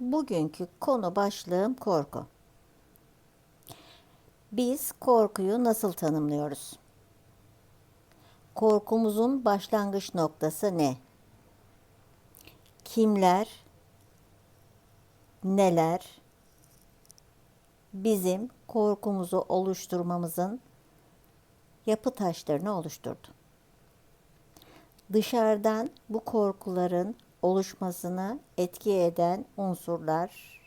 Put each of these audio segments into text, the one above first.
Bugünkü konu başlığım korku. Biz korkuyu nasıl tanımlıyoruz? Korkumuzun başlangıç noktası ne? Kimler, neler bizim korkumuzu oluşturmamızın yapı taşlarını oluşturdu? Dışarıdan bu korkuların oluşmasına etki eden unsurlar,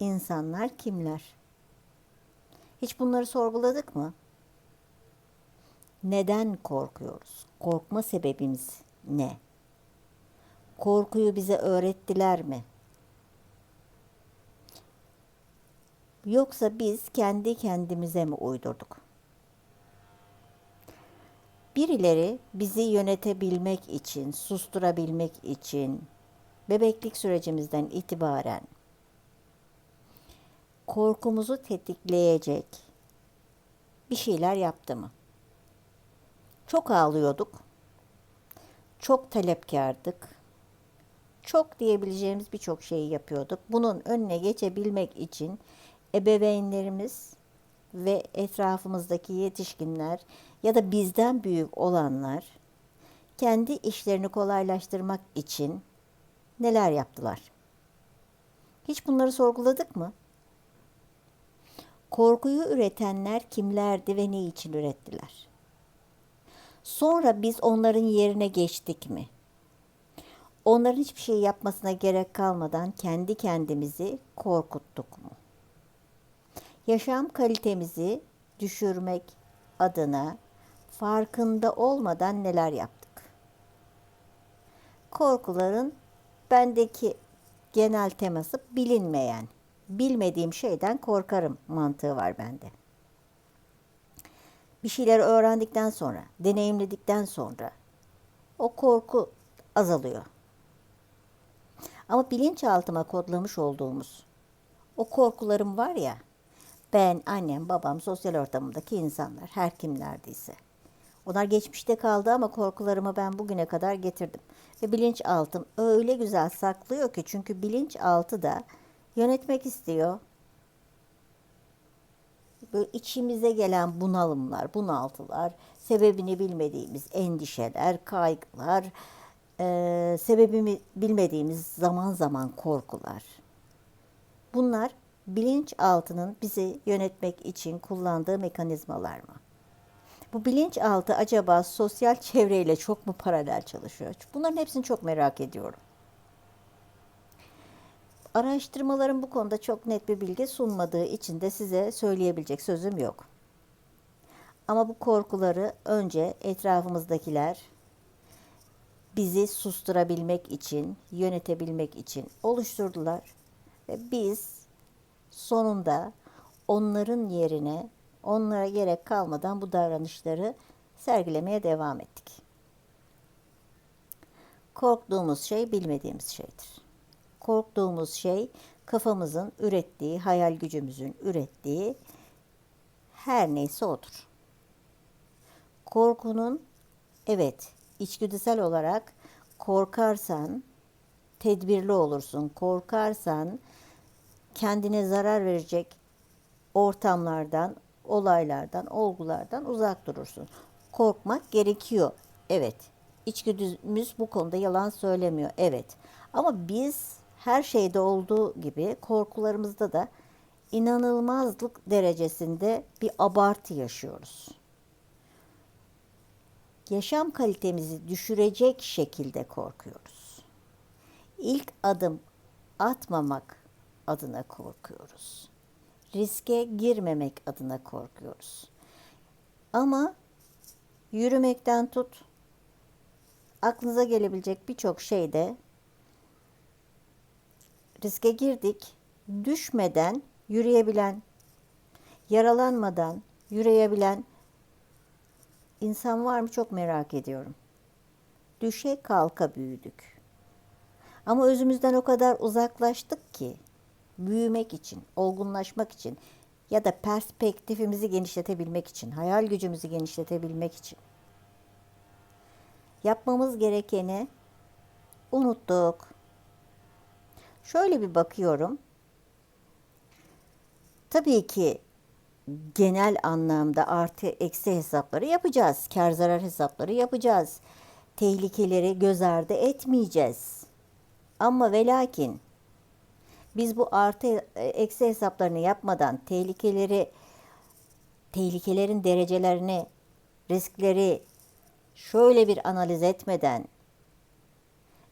insanlar kimler? Hiç bunları sorguladık mı? Neden korkuyoruz? Korkma sebebimiz ne? Korkuyu bize öğrettiler mi? Yoksa biz kendi kendimize mi uydurduk? Birileri bizi yönetebilmek için, susturabilmek için bebeklik sürecimizden itibaren korkumuzu tetikleyecek bir şeyler yaptı mı? Çok ağlıyorduk. Çok talepkardık. Çok diyebileceğimiz birçok şeyi yapıyorduk. Bunun önüne geçebilmek için ebeveynlerimiz ve etrafımızdaki yetişkinler ya da bizden büyük olanlar kendi işlerini kolaylaştırmak için neler yaptılar? Hiç bunları sorguladık mı? Korkuyu üretenler kimlerdi ve ne için ürettiler? Sonra biz onların yerine geçtik mi? Onların hiçbir şey yapmasına gerek kalmadan kendi kendimizi korkuttuk mu? Yaşam kalitemizi düşürmek adına farkında olmadan neler yaptık? Korkuların bendeki genel teması bilinmeyen, bilmediğim şeyden korkarım mantığı var bende. Bir şeyler öğrendikten sonra, deneyimledikten sonra o korku azalıyor. Ama bilinçaltıma kodlamış olduğumuz o korkularım var ya, ben, annem, babam, sosyal ortamımdaki insanlar, her kim neredeyse. Onlar geçmişte kaldı ama korkularımı ben bugüne kadar getirdim. Ve bilinçaltım öyle güzel saklıyor ki çünkü bilinçaltı da yönetmek istiyor. Böyle içimize gelen bunalımlar, bunaltılar, sebebini bilmediğimiz endişeler, kaygılar, e, sebebini bilmediğimiz zaman zaman korkular. Bunlar bilinçaltının bizi yönetmek için kullandığı mekanizmalar mı? Bu bilinçaltı acaba sosyal çevreyle çok mu paralel çalışıyor? Bunların hepsini çok merak ediyorum. Araştırmaların bu konuda çok net bir bilgi sunmadığı için de size söyleyebilecek sözüm yok. Ama bu korkuları önce etrafımızdakiler bizi susturabilmek için, yönetebilmek için oluşturdular ve biz sonunda onların yerine onlara gerek kalmadan bu davranışları sergilemeye devam ettik. Korktuğumuz şey bilmediğimiz şeydir. Korktuğumuz şey kafamızın ürettiği, hayal gücümüzün ürettiği her neyse odur. Korkunun evet içgüdüsel olarak korkarsan tedbirli olursun. Korkarsan kendine zarar verecek ortamlardan, olaylardan, olgulardan uzak durursun. Korkmak gerekiyor. Evet. İçgüdümüz bu konuda yalan söylemiyor. Evet. Ama biz her şeyde olduğu gibi korkularımızda da inanılmazlık derecesinde bir abartı yaşıyoruz. Yaşam kalitemizi düşürecek şekilde korkuyoruz. İlk adım atmamak adına korkuyoruz. Riske girmemek adına korkuyoruz. Ama yürümekten tut aklınıza gelebilecek birçok şeyde riske girdik. Düşmeden yürüyebilen, yaralanmadan yürüyebilen insan var mı çok merak ediyorum. Düşe kalka büyüdük. Ama özümüzden o kadar uzaklaştık ki büyümek için, olgunlaşmak için ya da perspektifimizi genişletebilmek için, hayal gücümüzü genişletebilmek için yapmamız gerekeni unuttuk. Şöyle bir bakıyorum. Tabii ki genel anlamda artı eksi hesapları yapacağız. Kar zarar hesapları yapacağız. Tehlikeleri göz ardı etmeyeceğiz. Ama ve lakin biz bu artı e, eksi hesaplarını yapmadan tehlikeleri tehlikelerin derecelerini, riskleri şöyle bir analiz etmeden,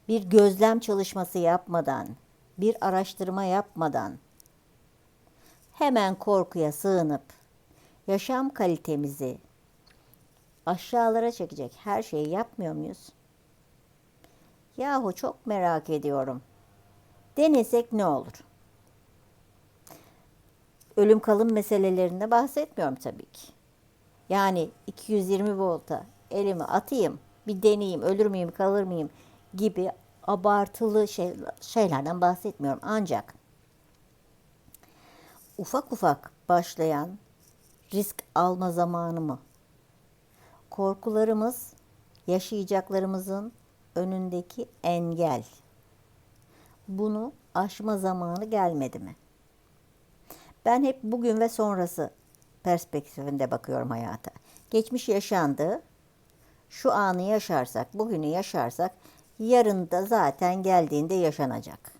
bir gözlem çalışması yapmadan, bir araştırma yapmadan hemen korkuya sığınıp yaşam kalitemizi aşağılara çekecek her şeyi yapmıyor muyuz? Yahu çok merak ediyorum. Denesek ne olur? Ölüm kalım meselelerinde bahsetmiyorum tabii ki. Yani 220 volta elimi atayım, bir deneyeyim, ölür müyüm, kalır mıyım gibi abartılı şey, şeylerden bahsetmiyorum. Ancak ufak ufak başlayan risk alma zamanı mı? Korkularımız yaşayacaklarımızın önündeki engel. Bunu aşma zamanı gelmedi mi? Ben hep bugün ve sonrası perspektifinde bakıyorum hayata. Geçmiş yaşandı. Şu anı yaşarsak, bugünü yaşarsak yarın da zaten geldiğinde yaşanacak.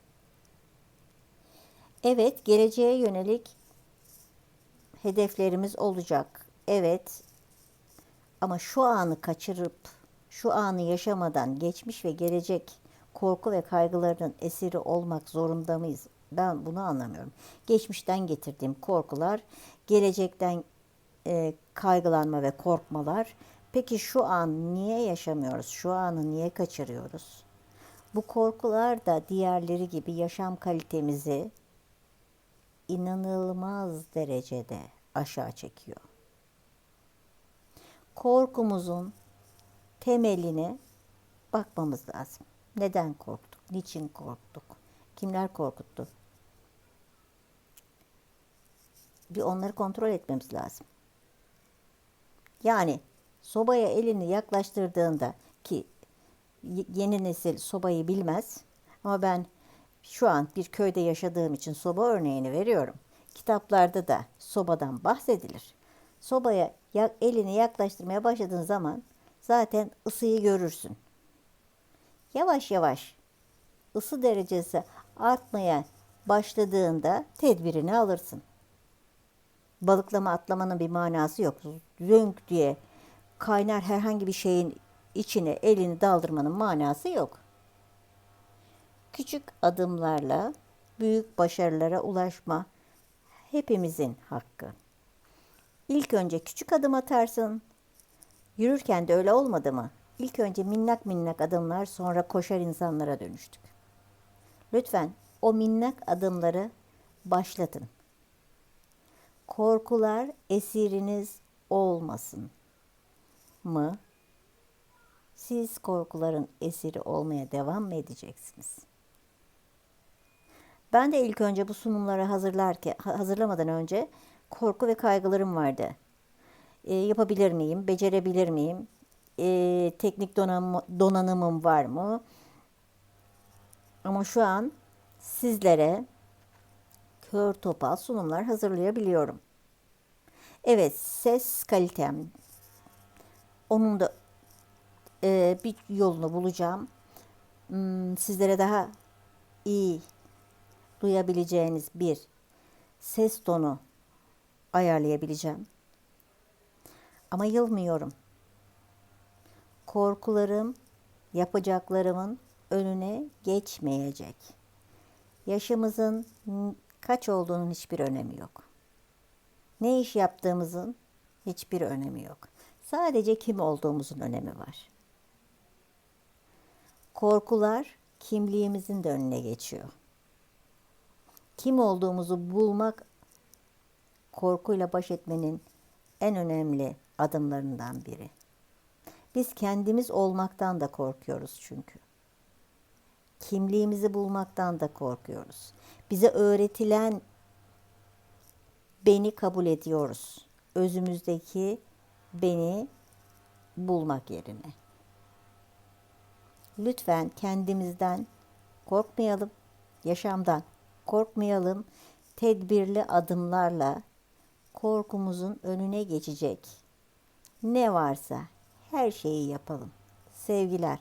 Evet, geleceğe yönelik hedeflerimiz olacak. Evet. Ama şu anı kaçırıp şu anı yaşamadan geçmiş ve gelecek korku ve kaygılarının esiri olmak zorunda mıyız? Ben bunu anlamıyorum. Geçmişten getirdiğim korkular, gelecekten e, kaygılanma ve korkmalar. Peki şu an niye yaşamıyoruz? Şu anı niye kaçırıyoruz? Bu korkular da diğerleri gibi yaşam kalitemizi inanılmaz derecede aşağı çekiyor. Korkumuzun temeline bakmamız lazım. Neden korktuk? Niçin korktuk? Kimler korkuttu? Bir onları kontrol etmemiz lazım. Yani sobaya elini yaklaştırdığında ki yeni nesil sobayı bilmez ama ben şu an bir köyde yaşadığım için soba örneğini veriyorum. Kitaplarda da sobadan bahsedilir. Sobaya elini yaklaştırmaya başladığın zaman zaten ısıyı görürsün. Yavaş yavaş ısı derecesi artmaya başladığında tedbirini alırsın. Balıklama atlamanın bir manası yok. Zönk diye kaynar herhangi bir şeyin içine elini daldırmanın manası yok. Küçük adımlarla büyük başarılara ulaşma hepimizin hakkı. İlk önce küçük adım atarsın. Yürürken de öyle olmadı mı? İlk önce minnak minnak adımlar sonra koşar insanlara dönüştük. Lütfen o minnak adımları başlatın. Korkular esiriniz olmasın mı? Siz korkuların esiri olmaya devam mı edeceksiniz? Ben de ilk önce bu sunumları hazırlarken hazırlamadan önce korku ve kaygılarım vardı. E, yapabilir miyim? Becerebilir miyim? E, teknik donanım, donanımım var mı? Ama şu an sizlere kör topal sunumlar hazırlayabiliyorum. Evet, ses kalitem. Onun da e, bir yolunu bulacağım. Hmm, sizlere daha iyi duyabileceğiniz bir ses tonu ayarlayabileceğim. Ama yılmıyorum. Korkularım, yapacaklarımın önüne geçmeyecek. Yaşımızın kaç olduğunun hiçbir önemi yok. Ne iş yaptığımızın hiçbir önemi yok. Sadece kim olduğumuzun önemi var. Korkular kimliğimizin de önüne geçiyor. Kim olduğumuzu bulmak korkuyla baş etmenin en önemli adımlarından biri. Biz kendimiz olmaktan da korkuyoruz çünkü. Kimliğimizi bulmaktan da korkuyoruz. Bize öğretilen beni kabul ediyoruz. Özümüzdeki beni bulmak yerine. Lütfen kendimizden korkmayalım. yaşamdan korkmayalım. Tedbirli adımlarla korkumuzun önüne geçecek ne varsa her şeyi yapalım. Sevgiler.